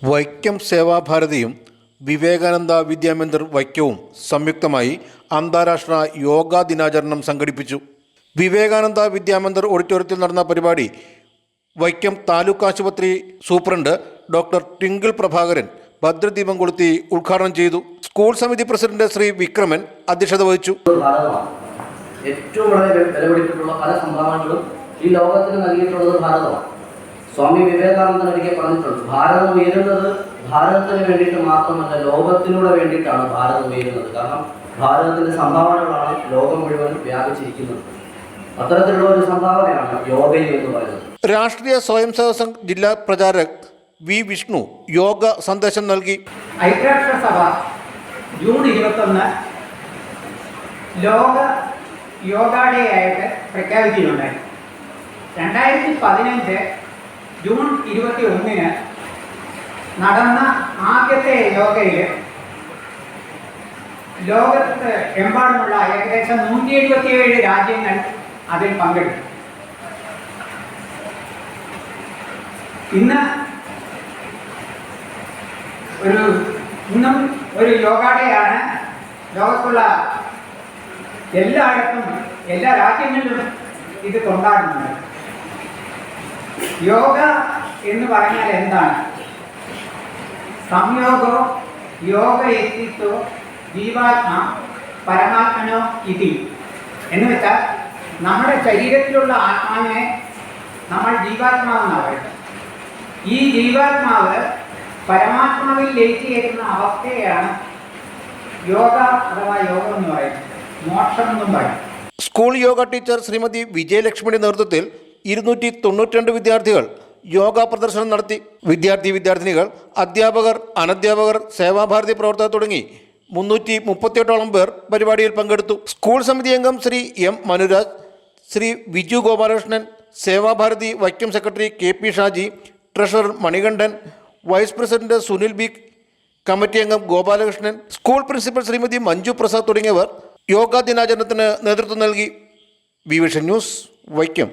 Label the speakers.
Speaker 1: വൈക്കം സേവാഭാരതിയും വിവേകാനന്ദ വിദ്യാമന്ദിർ വൈക്കവും സംയുക്തമായി അന്താരാഷ്ട്ര യോഗാ ദിനാചരണം സംഘടിപ്പിച്ചു. വിവേകാനന്ദ വിദ്യാമന്ദിർ ഓഡിറ്റോറിയത്തിൽ നടന്ന പരിപാടി വൈക്കം താലൂക്ക് ആശുപത്രി സൂപ്രണ്ട് ഡോക്ടർ ടിങ്കിൾ പ്രഭാകരൻ ഭദ്രദീപം കൊളുത്തി ഉദ്ഘാടനം ചെയ്തു. സ്കൂൾ സമിതി പ്രസിഡന്റ് ശ്രീ വിക്രമൻ അധ്യക്ഷത വഹിച്ചു.
Speaker 2: ഏറ്റവും വളരെ വിലപിടിച്ചിട്ടുള്ള പല സംഭാവനകളും ഈ ലോകത്തിന് നൽകിയിട്ടുള്ളത് ഭാരതമാണ് സ്വാമി വിവേകാനന്ദൻ ഒരിക്കൽ പറഞ്ഞിട്ടുണ്ട് ഭാരതം ഉയരുന്നത് ഭാരതത്തിന് വേണ്ടിയിട്ട് മാത്രമല്ല ലോകത്തിലൂടെ വേണ്ടിയിട്ടാണ് ഭാരതം ഉയരുന്നത്. കാരണം ഭാരതത്തിന്റെ സംഭാവനകളാണ് ലോകം മുഴുവൻ വ്യാപിച്ചിരിക്കുന്നത്. അത്തരത്തിലുള്ള ഒരു സംഭാവനയാണ് യോഗയിൽ എന്ന് പറയുന്നത്.
Speaker 1: രാഷ്ട്രീയ സ്വയം സേവക സംഘ് ജില്ലാ പ്രചാരക് വി വിഷ്ണു യോഗ സന്ദേശം നൽകി.
Speaker 3: ഐക്യരാഷ്ട്രസഭ ജൂൺ ഇരുപത്തൊന്ന് ലോക യോഗ ഡേ ആയിട്ട് പ്രഖ്യാപിക്കുന്നുണ്ടായി രണ്ടായിരത്തി പതിനഞ്ച് ജൂൺ ഇരുപത്തി ഒന്നിന് നടന്ന ആദ്യത്തെ യോഗയിൽ ലോകത്ത് എമ്പാടുമുള്ള ഏകദേശം നൂറ്റി എഴുപത്തിയേഴ് രാജ്യങ്ങൾ അതിൽ പങ്കെടുത്തു. ഇന്ന് ഒരു ഇന്നും ഒരു യോഗ ഡേ ലോകത്തുള്ള എല്ലായിടത്തും എല്ലാ രാജ്യങ്ങളിലും ഇത് കൊണ്ടാടുന്നുണ്ട് യോഗ എന്ന് പറഞ്ഞാൽ എന്താണ്? സംയോഗോ യോഗ എത്തിത്തോ ജീവാത്മ പരമാത്മനോ ഇതി. എന്ന് വെച്ചാൽ നമ്മുടെ ശരീരത്തിലുള്ള ആത്മാവിനെ നമ്മൾ ജീവാത്മാവെന്നാണ് പറയുന്നത്. ഈ ജീവാത്മാവ് പരമാത്മാവിൽ ലയിച്ചു ചേരുന്ന അവസ്ഥയാണ് യോഗ അഥവാ യോഗം എന്ന് പറയുന്നത്. മോക്ഷം എന്നും പറയും.
Speaker 1: സ്കൂൾ യോഗ ടീച്ചർ ശ്രീമതി വിജയലക്ഷ്മിയുടെ നേതൃത്വത്തിൽ ഇരുന്നൂറ്റി തൊണ്ണൂറ്റിരണ്ട് വിദ്യാർത്ഥികൾ യോഗ പ്രദർശനം നടത്തി. വിദ്യാർത്ഥി വിദ്യാർത്ഥിനികൾ അധ്യാപകർ അനധ്യാപകർ സേവാഭാരതി പ്രവർത്തകർ തുടങ്ങി മുന്നൂറ്റി മുപ്പത്തിയെട്ടോളം പേർ പരിപാടിയിൽ പങ്കെടുത്തു. സ്കൂൾ സമിതി അംഗം Shri M Manuraj Shri Viju Gopalakrishnan Sevabharati Vaikom secretary K P Shaji treasurer Manikandan vice president Sunil B committee അംഗം ഗോപാലകൃഷ്ണൻ സ്കൂൾ പ്രിൻസിപ്പൽ ശ്രീമതി മഞ്ജു പ്രസാദ് തുടങ്ങിയവർ യോഗാ ദിനാചരണത്തിന് നേതൃത്വം നൽകി. V vision news Vaikom.